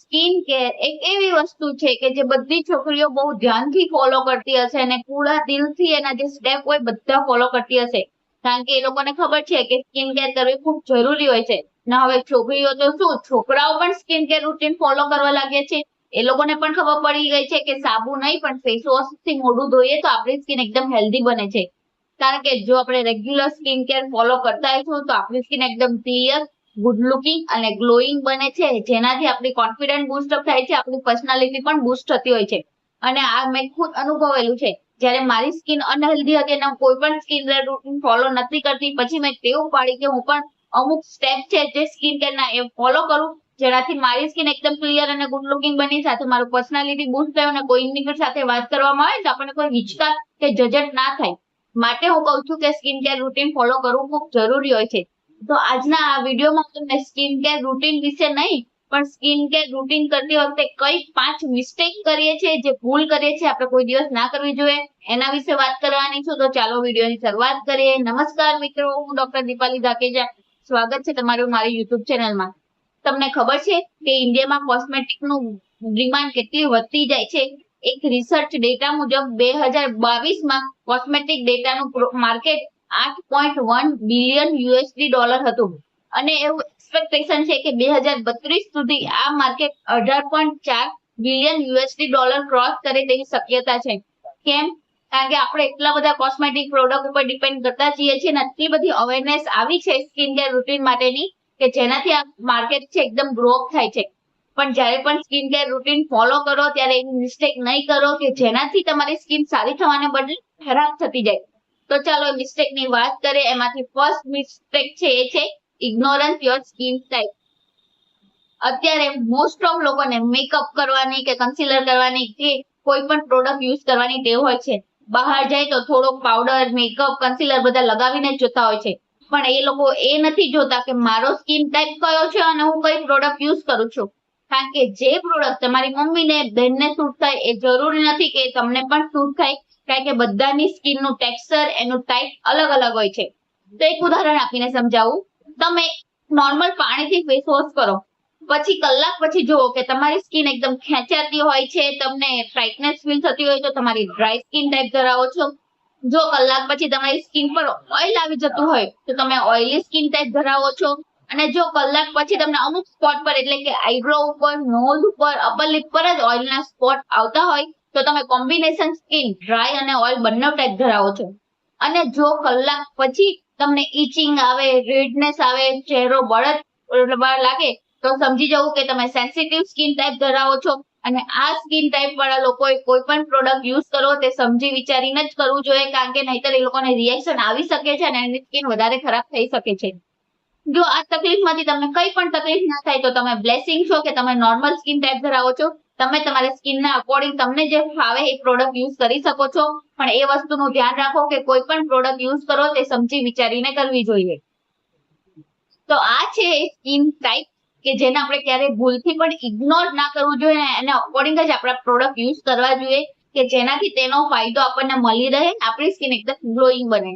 Skin care એક એવી વસ્તુ છે કે જે બધી છોકરીઓ બહુ ધ્યાનથી ફોલો કરતી હશે અને પૂરા દિલથી એના જે સ્ટેપ હોય બધા ફોલો કરતી હશે. કારણ કે એ લોકોને ખબર છે કે સ્કિન કેર કરવી ખૂબ જરૂરી હોય છે. ના, હવે છોકરીઓ તો શું, છોકરાઓ પણ સ્કિન કેર રૂટીન ફોલો કરવા લાગે છે. એ લોકોને પણ ખબર પડી ગઈ છે કે સાબુ નહીં, પણ ફેસ વોશથી મોઢું ધોઈએ તો આપણી સ્કિન એકદમ હેલ્ધી બને છે. કારણ કે જો આપણે રેગ્યુલર સ્કિન કેર ફોલો કરતા હોઈશું તો આપણી સ્કિન એકદમ ક્લિયર ગુડ લુકિંગ અને ગ્લોઈંગ બને છે, જેનાથી આપણી કોન્ફિડન્સ બુસ્ટઅપ થાય છે, આપણી પર્સનાલિટી પણ બુસ્ટ થતી હોય છે. અને આ મેં ખુદ અનુભવેલું છે, જ્યારે મારી સ્કિન અનહેલ્ધી હતી અને કોઈ પણ સ્કિન કેર રૂટીન ફોલો નથી કરતી, પછી મેં ટેવ પાડી કે હું પણ અમુક સ્ટેપ છે જે સ્કિન કેરના એ ફોલો કરું, જેનાથી મારી સ્કિન એકદમ ક્લિયર અને ગુડ લુકિંગ બની, સાથે મારું પર્સનાલિટી બુસ્ટ થયું અને કોઈની સાથે વાત કરવામાં આવે તો આપણને કોઈ હિચકા કે જજટ ના થાય. માટે હું કહું છું કે સ્કિન કેર રૂટીન ફોલો કરવું ખૂબ જરૂરી હોય છે. તો આજના આ વિડીયોમાં તમને સ્કિન કેર રૂટીન વિશે નહીં, પણ સ્કિન કેર રૂટીન કરતી વખતે કઈ પાંચ મિસ્ટેક કરીએ છીએ, જે ભૂલ કરીએ છીએ, આપણે કોઈ દિવસ ના કરવી જોઈએ. એના વિશે વાત કરવાની છું, તો ચાલો વિડીયોની શરૂઆત કરીએ. નમસ્કાર મિત્રો, હું ડોક્ટર દીપાલી ધાકેજા. સ્વાગત છે તમારું મારી યુટ્યુબ ચેનલમાં. તમને ખબર છે કે ઇન્ડિયામાં કોસ્મેટિકનું ડિમાન્ડ કેટલી વધતી જાય છે? એક રિસર્ચ ડેટા મુજબ બે હજાર બાવીસમાં કોસ્મેટિક ડેટાનું માર્કેટ આઠ point one billion USD dollar હતું. અને એવું એક્સપેક્ટેશન છે કે બે હજાર બત્રીસ સુધી આ માર્કેટ અઢાર પોઈન્ટ ચાર બિલિયન યુએસડી ડોલર ક્રોસ કરે તેવી શક્યતા છે. કેમ? કારણ કે આપણે એટલા બધા કોસ્મેટિક પ્રોડક્ટ ઉપર ડિપેન્ડ કરતા જઈએ છીએ અને આટલી બધી અવેરનેસ આવી છે સ્કિન કેર રૂટીન માટેની કે જેનાથી આ માર્કેટ છે એકદમ ગ્રો થાય છે. પણ જ્યારે પણ સ્કિન કેર રૂટીન ફોલો કરો, ત્યારે એવી મિસ્ટેક નહીં કરો કે જેનાથી તમારી સ્કિન સારી થવાને બદલે ખરાબ થતી જાય. તો ચાલો મિસ્ટેકની વાત કરીએ. એમાંથી ફર્સ્ટ મિસ્ટેક છે એ છે ઇગ્નોરન્સ યોર સ્કિન ટાઈપ અત્યારે મોસ્ટ ઓફ લોકોને મેકઅપ કરવાની કે કન્સીલર કરવાની કે કોઈ પણ પ્રોડક્ટ યુઝ કરવાની ટેવ હોય છે. બહાર જાય તો થોડોક પાવડર મેકઅપ કન્સીલર બધા લગાવીને જોતા હોય છે. પણ એ લોકો એ નથી જોતા કે મારો સ્કિન ટાઈપ કયો છે અને હું કઈ પ્રોડક્ટ યુઝ કરું છું. કારણ કે જે પ્રોડક્ટ તમારી મમ્મીને, બેનને સૂટ થાય એ જરૂરી નથી કે તમને પણ સૂટ થાય. કારણ કે બધાની સ્કિનનું ટેક્સચર, એનું ટાઈપ અલગ અલગ હોય છે. તો એક ઉદાહરણ આપીને સમજાવું. તમે નોર્મલ પાણીથી ફેસ વોશ કરો. પછી કલાક પછી જુઓ કે તમારી સ્કિન એકદમ ખેંચાતી હોય છે, તમને ફ્રાઇટનેસ ફીલ થતી હોય તો તમારી ડ્રાય સ્કિન ટાઈપ ધરાવો છો. જો કલાક પછી તમારી સ્કિન પર ઓઇલ આવી જતું હોય, તો તમે ઓઇલી સ્કિન ટાઈપ ધરાવો છો. અને જો કલાક પછી તમને અમુક સ્પોટ પર, એટલે કે આઈબ્રો ઉપર નોઝ ઉપર અપર લિપ પર જ ઓઇલના સ્પોટ આવતા હોય તો તમે કોમ્બિનેશન સ્કિન ડ્રાય અને ઓઇલ બંને ટાઈપ ધરાવો છો. અને જો કલાક પછી તમને ઇચિંગ આવે રેડનેસ આવે, ચહેરો બળદ લાગે, તો સમજી જવું કે તમે સેન્સિટિવ સ્કિન ટાઈપ ધરાવો છો. અને આ સ્કિન ટાઈપ વાળા લોકોએ કોઈ પણ પ્રોડક્ટ યુઝ કરો, તે સમજી વિચારીને જ કરવું જોઈએ, કારણ કે નહીતર એ લોકોને રિએક્શન આવી શકે છે અને એની સ્કિન વધારે ખરાબ થઈ શકે છે. જો આ તકલીફમાંથી તમને કઈ પણ તકલીફ ના થાય, તો તમે બ્લેસિંગ છો કે તમે નોર્મલ સ્કિન ટાઈપ ધરાવો છો. તમે તમારી સ્કિનના અકોર્ડિંગ તમને જે ફાવે એ પ્રોડક્ટ યુઝ કરી શકો છો. પણ એ વસ્તુનું ધ્યાન રાખો કે કોઈ પણ પ્રોડક્ટ યુઝ કરો તે સમજી વિચારીને કરવી જોઈએ. તો આ છે સ્કિન ટાઈપ કે જેને આપણે ક્યારેય ભૂલથી પણ ઇગ્નોર ના કરવું જોઈએ અને અકોર્ડિંગ જ આપણા પ્રોડક્ટ યુઝ કરવા જોઈએ કે જેનાથી તેનો ફાયદો આપણને મળી રહે, આપણી સ્કિન એકદમ ગ્લોઈંગ બને.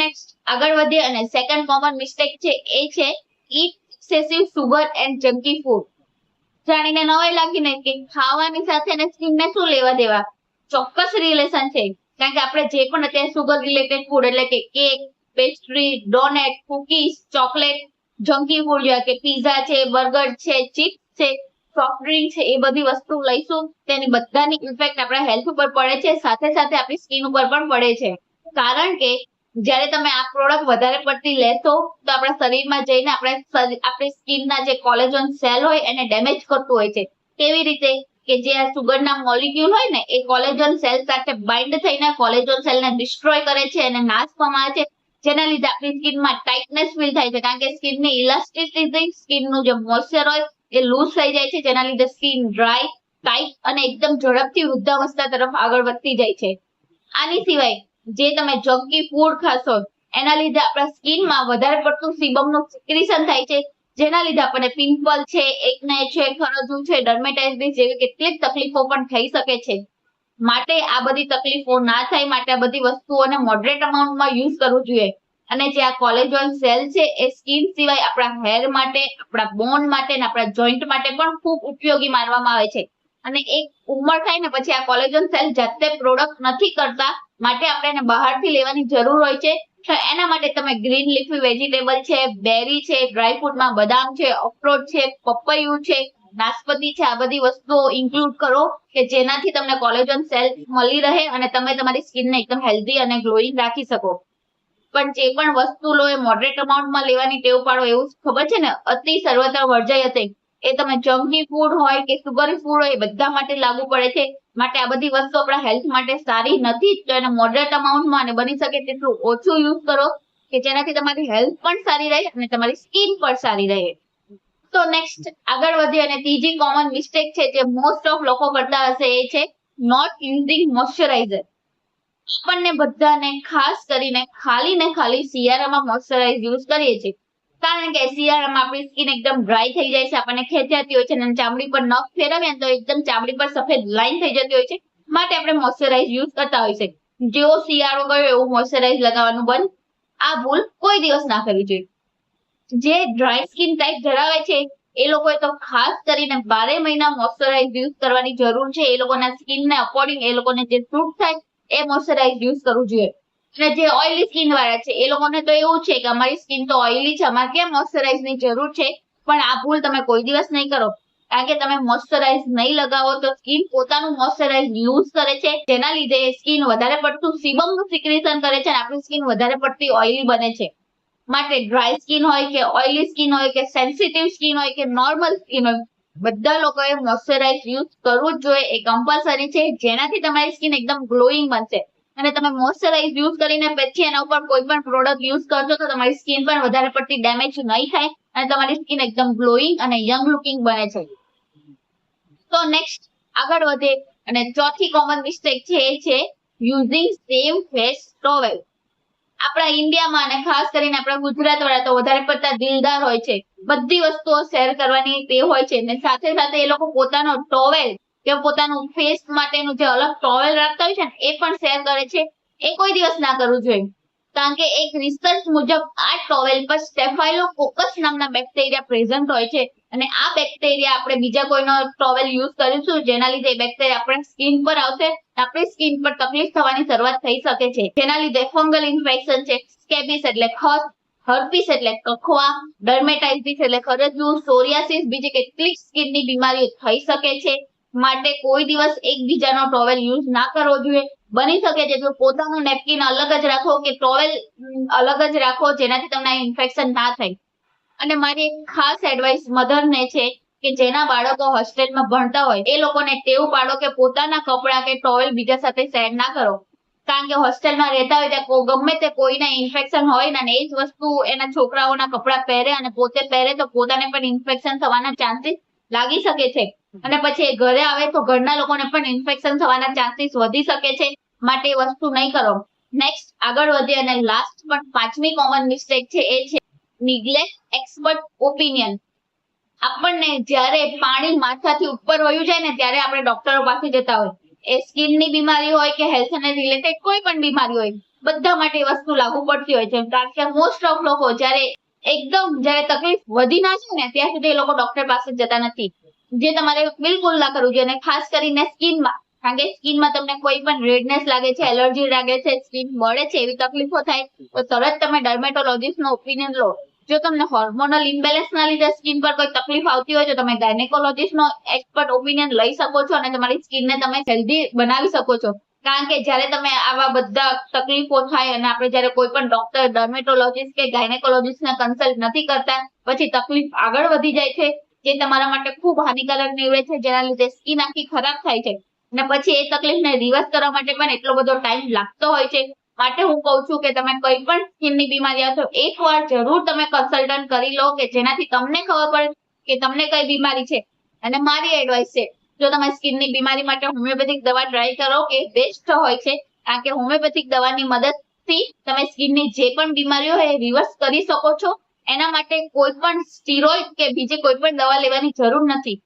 નેક્સ્ટ આગળ વધીએ અને સેકન્ડ કોમન મિસ્ટેક છે એ છે eat excessive sugar and junky food જાણીને નવાઈ લાગીને કે ખાવાની સાથે ને સ્કિનને શું લેવા દેવા? ચોક્કસ રિલેશન છે. કારણ કે આપણે જે પણ અત્યારે સુગર રિલેટેડ ફૂડ એટલે કે cake pastry donut cookies chocolate junky food જેવા કે પીઝા છે બર્ગર છે ચિપ્સ છે સોફ્ટ ડ્રિંક છે, એ બધી વસ્તુ લઈશું. તેની બધાની ઇફેક્ટ આપણા હેલ્થ ઉપર પડે છે. સાથે સાથે આપણી સ્કિન ઉપર પણ પડે છે. કારણ કે જ્યારે તમે આ પ્રોડક્ટ વધારે પડતી લેશો, તો આપણા શરીરમાં જઈને આપણે આપણી સ્કિનના જે કોલેજોન સેલ હોય એને ડેમેજ કરતું હોય છે. કેવી રીતે? કે જે આ સુગરના મોલિક્યુલ હોય ને, એ કોલેજોન સેલ સાથે બાઇન્ડ થઈને કોલેજોન સેલને ડિસ્ટ્રોય કરે છે અને નાશ પમાવે છે. જેના લીધે આપણી સ્કિનમાં ટાઇટનેસ ફીલ થાય છે. કારણ કે સ્કિનની ઇલાસ્ટિસિટી સ્કિનનું જે મોઇશ્ચર હોય, એ લૂઝ થઈ જાય છે. જેના લીધે સ્કિન ડ્રાય ટાઈટ અને એકદમ ઝડપથી વૃદ્ધાવસ્થા તરફ આગળ વધતી જાય છે. આની સિવાય જે તમે જંકી ફૂડ ખાશો, એના લીધે આપણા સ્કિનમાં વધારે પડતું સિબમનું સિક્રેશન થાય છે. જેના લીધે આપણને પિમ્પલ છે, એકને છે, ખરજુ છે ડર્મેટાઇટિસ જેવી કેટલીક તકલીફો પણ થઈ શકે છે. માટે આ બધી તકલીફો ના થાય, માટે આ બધી વસ્તુઓને મોડરેટ અમાઉન્ટમાં યુઝ કરવું જોઈએ. અને જે આ કોલેજોન સેલ છે, એ સ્કિન સિવાય આપણા હેર માટે, આપણા બોન માટે અને આપણા જોઈન્ટ માટે પણ ખૂબ ઉપયોગી માનવામાં આવે છે. અને એક ઉંમર થાય ને પછી આ કોલેજોન સેલ જાતે પ્રોડક્ટ નથી કરતા માટે આપણે એને બહારથી લેવાની જરૂર હોય છે. તો એના માટે તમે ગ્રીન લીફી વેજીટેબલ છે, બેરી છે, ડ્રાય ફ્રૂટમાં બદામ છે, અખરોટ છે, પપૈયું છે નાસ્પતિ છે, આ બધી વસ્તુઓ ઇન્ક્લુડ કરો કે જેનાથી તમને કોલેજન સેલ મળી રહે અને તમે તમારી સ્કિનને એકદમ હેલ્ધી અને ગ્લોઈંગ રાખી શકો. પણ જે પણ વસ્તુ લો એ મોડરેટ અમાઉન્ટમાં લેવાની ટેવ પાડો એવું ખબર છે ને? અતિ સર્વત્ર વર્જાઈ હતી એ તમે જંકની ફૂડ હોય કે સુગરી ફૂડ હોય એ બધા માટે લાગુ પડે છે. માટે આ બધી વસ્તુ આપણા હેલ્થ માટે સારી નથી, તો એને મોડરેટ અમાઉન્ટમાં અને બની શકે તેટલું ઓછું યુઝ કરો કે જેનાથી તમારી હેલ્થ પણ સારી રહે અને તમારી સ્કિન પણ સારી રહે. તો નેક્સ્ટ આગળ વધીએ અને ત્રીજી કોમન મિસ્ટેક છે જે મોસ્ટ ઓફ લોકો કરતા હશે એ છે નોટ યુઝિંગ મોઇશ્ચરાઇઝર આપણને બધાને ખાસ કરીને ખાલી ને ખાલી શિયાળામાં મોઇશ્ચરાઇઝ યુઝ કરીએ છીએ. કારણ કે શિયાળામાં આપણી સ્કિન એકદમ ડ્રાય થઈ જાય છે. આપણને ખેંચાતી હોય છે અને ચામડી પર નખ ફેરવીએ તો એકદમ ચામડી પર સફેદ લાઈન થઈ જતી હોય છે. માટે આપણે મોઇશ્ચરાઇઝ યુઝ કરતા હોય છે. જેવો શિયાળો ગયો એવું મોઇશ્ચરાઇઝ લગાવવાનું બંધ. આ ભૂલ કોઈ દિવસ ના કરવી જોઈએ. જે ડ્રાય સ્કિન ટાઈપ ધરાવે છે, એ લોકોએ તો ખાસ કરીને બારે મહિના મોઇશ્ચરાઇઝ યુઝ કરવાની જરૂર છે. એ લોકોના સ્કિનને અકોર્ડિંગ એ લોકોને જે સૂટ થાય, એ મોઇશ્ચરાઇઝ યુઝ કરવું જોઈએ. અને જે ઓઇલી સ્કિન વાળા છે, એ લોકોને તો એવું છે કે અમારી સ્કિન તો ઓઇલી છે, અમારે કેમ મોઇશ્ચરાઇઝની જરૂર છે? પણ આ ભૂલ તમે કોઈ દિવસ નહીં કરો. કારણ કે તમે મોઇસ્ચરાઇઝ નહીં લગાવો તો સ્કિન પોતાનું મોઇસ્ચરાઇઝ યુઝ કરે છે. જેના લીધે સ્કિન વધારે પડતું સિબમનું સિક્રેશન કરે છે અને આપણી સ્કિન વધારે પડતી ઓઇલી બને છે. માટે ડ્રાય સ્કિન હોય કે ઓઇલી સ્કિન હોય કે સેન્સિટિવ સ્કિન હોય કે નોર્મલ સ્કિન હોય, બધા લોકોએ મોઇસ્ચરાઇઝ યુઝ કરવું જ જોઈએ. એ કમ્પલસરી છે. જેનાથી તમારી સ્કિન એકદમ ગ્લોઈંગ બનશે. અને તમે મોઇશ્ચરાઇઝ યુઝ કરીને પછી એના ઉપર કોઈ પણ પ્રોડક્ટ યુઝ કરશો તો તમારી સ્કિન પણ વધારે પડતી ડેમેજ નહીં થાય અને તમારી સ્કિન એકદમ ગ્લોઈંગ અને યંગ લુકિંગ બને છે. તો નેક્સ્ટ આગળ વધે અને ચોથી કોમન મિસ્ટેક છે એ છે યુઝિંગ સેમ ફેસ ટોવેલ આપણા ઇન્ડિયામાં અને ખાસ કરીને આપણા ગુજરાત વાળા તો વધારે પડતા દિલદાર હોય છે. બધી વસ્તુઓ શેર કરવાની તે હોય છે ને સાથે સાથે એ લોકો પોતાનો ટોવેલ કે પોતાનું ફેસ માટેનું જે અલગ ટોવેલ રાખતા હોય છે ને, એ પણ શેર કરે છે. એ કોઈ દિવસ ના કરવું જોઈએ. કારણ કે એક રિસર્ચ મુજબ આ ટોવેલ પર સ્ટેફાઇલોકોકસ નામના બેક્ટેરિયા પ્રેઝન્ટ હોય છે અને આ બેક્ટેરિયા આપણે બીજા કોઈનો ટોવેલ યુઝ કરીશું, જેના લીધે બેક્ટેરિયા આપણા સ્કિન પર આવશે આપણી સ્કિન પર તકલીફ થવાની શરૂઆત થઈ શકે છે. જેના લીધે ફંગલ ઇન્ફેક્શન છે સ્કેબિસ એટલે ખસ હર્પીસ એટલે કખવા ડર્મેટાઇટિસ એટલે ખરજવું સોરિયાસિસ બીજી કેટલીક સ્કિનની બીમારીઓ થઈ શકે છે. માટે કોઈ દિવસ એકબીજાનો ટોવેલ યુઝ ના કરવો જોઈએ. બની શકે છે તો પોતાનું નેપકિન અલગ જ રાખો કે ટોવેલ અલગ જ રાખો જેનાથી તમને ઇન્ફેક્શન ના થાય. અને મારી એક ખાસ એડવાઇસ મધરને છે કે જેના બાળકો હોસ્ટેલમાં ભણતા હોય, એ લોકોને ટેવ પાડો કે પોતાના કપડાં કે ટોવેલ બીજા સાથે શેર ના કરો. કારણ કે હોસ્ટેલમાં રહેતા હોય ત્યાં ગમે તે કોઈને ઇન્ફેક્શન હોય ને એ જ વસ્તુ એના છોકરાઓના કપડાં પહેરે અને પોતે પહેરે તો પોતાને પણ ઇન્ફેક્શન થવાના ચાન્સીસ લાગી શકે છે. અને પછી ઘરે આવે તો ઘરના લોકોને પણ ઇન્ફેક્શન થવાના ચાન્સીસ વધી શકે છે. માટે એ વસ્તુ નહીં કરો. નેક્સ્ટ આગળ વધીએ અને લાસ્ટ પણ પાંચમી કોમન મિસ્ટેક છે એ છે નિગ્લેક્ટ એક્સપર્ટ ઓપિનિયન આપણને જ્યારે પાણી માથાથી ઉપર વયું જાય ને ત્યારે આપણે ડોક્ટરો પાસે જતા હોય. એ સ્કિનની બીમારી હોય કે હેલ્થ ને રિલેટેડ કોઈ પણ બીમારી હોય, બધા માટે એ વસ્તુ લાગુ પડતી હોય છે. કારણ કે મોસ્ટ ઓફ લોકો જ્યારે એકદમ જ્યારે તકલીફ વધી ના છે ને, ત્યાં સુધી એ લોકો ડોક્ટર પાસે જતા નથી. જે તમારે બિલકુલ ના કરવું જોઈએ. અને ખાસ કરીને સ્કિનમાં. કારણ કે સ્કિનમાં તમને કોઈ પણ રેડનેસ લાગે છે, એલર્જી લાગે છે, સ્કિન બળે છે એવી તકલીફો થાય, તો તરત તમે ડર્મેટોલોજીસ્ટ નો ઓપિનિયન લો. જો તમને હોર્મોનલ ઇમ્બેલેન્સ ના લીધે સ્કિન પર કોઈ તકલીફ આવતી હોય તો તમે ગાયનેકોલોજીસ્ટ નો એક્સપર્ટ ઓપિનિયન લઈ શકો છો અને તમારી સ્કિનને તમે હેલ્ધી બનાવી શકો છો. કારણ કે જ્યારે તમે આવા બધા તકલીફો થાય અને આપણે જ્યારે કોઈ પણ ડોક્ટર ડર્મેટોલોજીસ્ટ કે ગાયનેકોલોજીસ્ટ ને કન્સલ્ટ નથી કરતા, પછી તકલીફ આગળ વધી જાય છે જે તમારા માટે ખૂબ હાનિકારક નીવડે છે, જેના લીધે સ્કિન આખી ખરાબ થાય છે. અને પછી એ તકલીફને રિવર્સ કરવા માટે પણ એટલો બધો ટાઈમ લાગતો હોય છે. માટે હું કહું છું કે તમે કોઈ પણ સ્કિનની બીમારી આવશો, એકવાર જરૂર તમે કન્સલ્ટન્ટ કરી લો કે જેનાથી તમને ખબર પડે કે તમને કઈ બીમારી છે. અને મારી એડવાઇસ છે, જો તમે સ્કિનની બીમારી માટે હોમિયોપેથિક દવા ટ્રાય કરો કે બેસ્ટ હોય છે, કારણ કે હોમિયોપેથિક દવાની મદદથી તમે સ્કિનની જે પણ બીમારીઓ હોય એ રિવર્સ કરી શકો છો. એના માટે કોઈ પણ સ્ટીરોઇડ કે બીજી કોઈ પણ દવા લેવાની જરૂર નથી.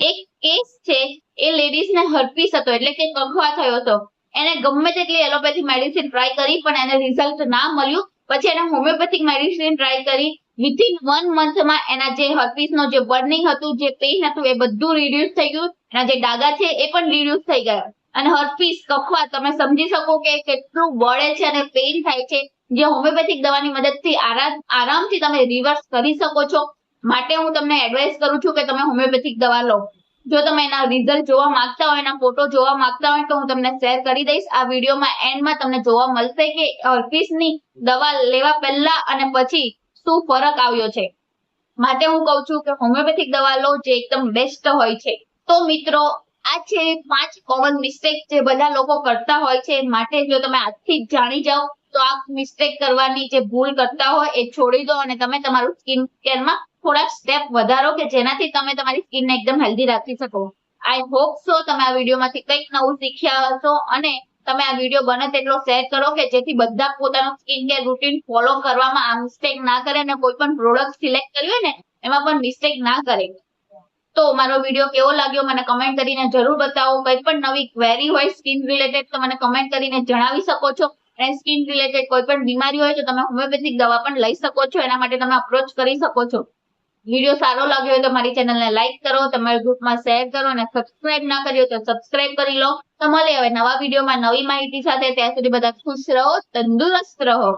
એક કેસ છે, એ લેડીઝને હર્પીસ હતો, એટલે કે કખવા થયો હતો. એને ગમે તેટલી એલોપેથી મેડિસિન ટ્રાય કરી, પણ એને રિઝલ્ટ ના મળ્યું. પછી એને હોમિયોપેથિક મેડિસિન ટ્રાય કરી. વિથિન વન મંથમાં એના જે હર્પીસનો જે બર્નિંગ હતું, જે પેઇન હતું, એ બધું રિડ્યુસ થઈ ગયું. એના જે ડાગા છે, એ પણ રિડ્યુસ થઈ ગયા. અને હર્પીસ કફવા, તમે સમજી શકો કે કેટલું બળે છે અને પેઇન થાય છે. જે હોમિયોપેથિક દવાની મદદથી આરામ, આરામથી તમે રિવર્સ કરી શકો છો. માટે હું તમને એડવાઇસ કરું છું કે તમે હોમિયોપેથિક દવા લો. જો તમે એના રિઝલ્ટ જોવા માંગતા હોય, એના ફોટો જોવા માંગતા હોય, તો હું તમને શેર કરી દઈશ. આ વિડીયોમાં એન્ડમાં તમને જોવા મળશે કે ઓર્કિસની દવા લેવા પહેલા અને પછી શું ફરક આવ્યો છે. માટે હું કહું છું કે હોમિયોપેથિક દવા લો જે એકદમ બેસ્ટ હોય છે. તો મિત્રો આ છે પાંચ કોમન મિસ્ટેક જે બધા લોકો કરતા હોય છે. માટે જો તમે આજથી જ જાણી જાઓ, તો આ મિસ્ટેક કરવાની જે ભૂલ કરતા હોય એ છોડી દો અને તમે તમારું સ્કિન કેરમાં થોડાક સ્ટેપ વધારો કે જેનાથી તમે તમારી સ્કિનને એકદમ હેલ્ધી રાખી શકો. આઈ હોપ સો તમે આ વિડીયોમાંથી કંઈક નવું શીખ્યા હશો અને તમે આ વીડિયો બને તેટલો શેર કરો કે જેથી બધા પોતાનું સ્કિન કેર રૂટીન ફોલો કરવામાં આ મિસ્ટેક ના કરે અને કોઈ પણ પ્રોડક્ટ સિલેક્ટ હોય ને, એમાં પણ મિસ્ટેક ના કરે. તો મારો વીડિયો કેવો લાગ્યો મને કમેન્ટ કરીને જરૂર બતાવો. કંઈ પણ નવી ક્વેરી હોય સ્કિન રિલેટેડ તો મને કમેન્ટ કરીને જણાવી શકો છો. અને સ્કિન રિલેટેડ કોઈ પણ બીમારી હોય તો તમે હોમિયોપેથિક દવા પણ લઈ શકો છો. એના માટે તમે અપ્રોચ કરી શકો છો. વીડિયો સારો લાગ્યો હોય તો મારી ચેનલને લાઈક કરો, તમારા ગ્રુપમાં શેર કરો અને સબસ્ક્રાઇબ ના કર્યો તો સબસ્ક્રાઇબ કરી લો. તો મળે હવે નવા વિડીયોમાં નવી માહિતી સાથે. ત્યાં સુધી બધા ખુશ રહો, તંદુરસ્ત રહો.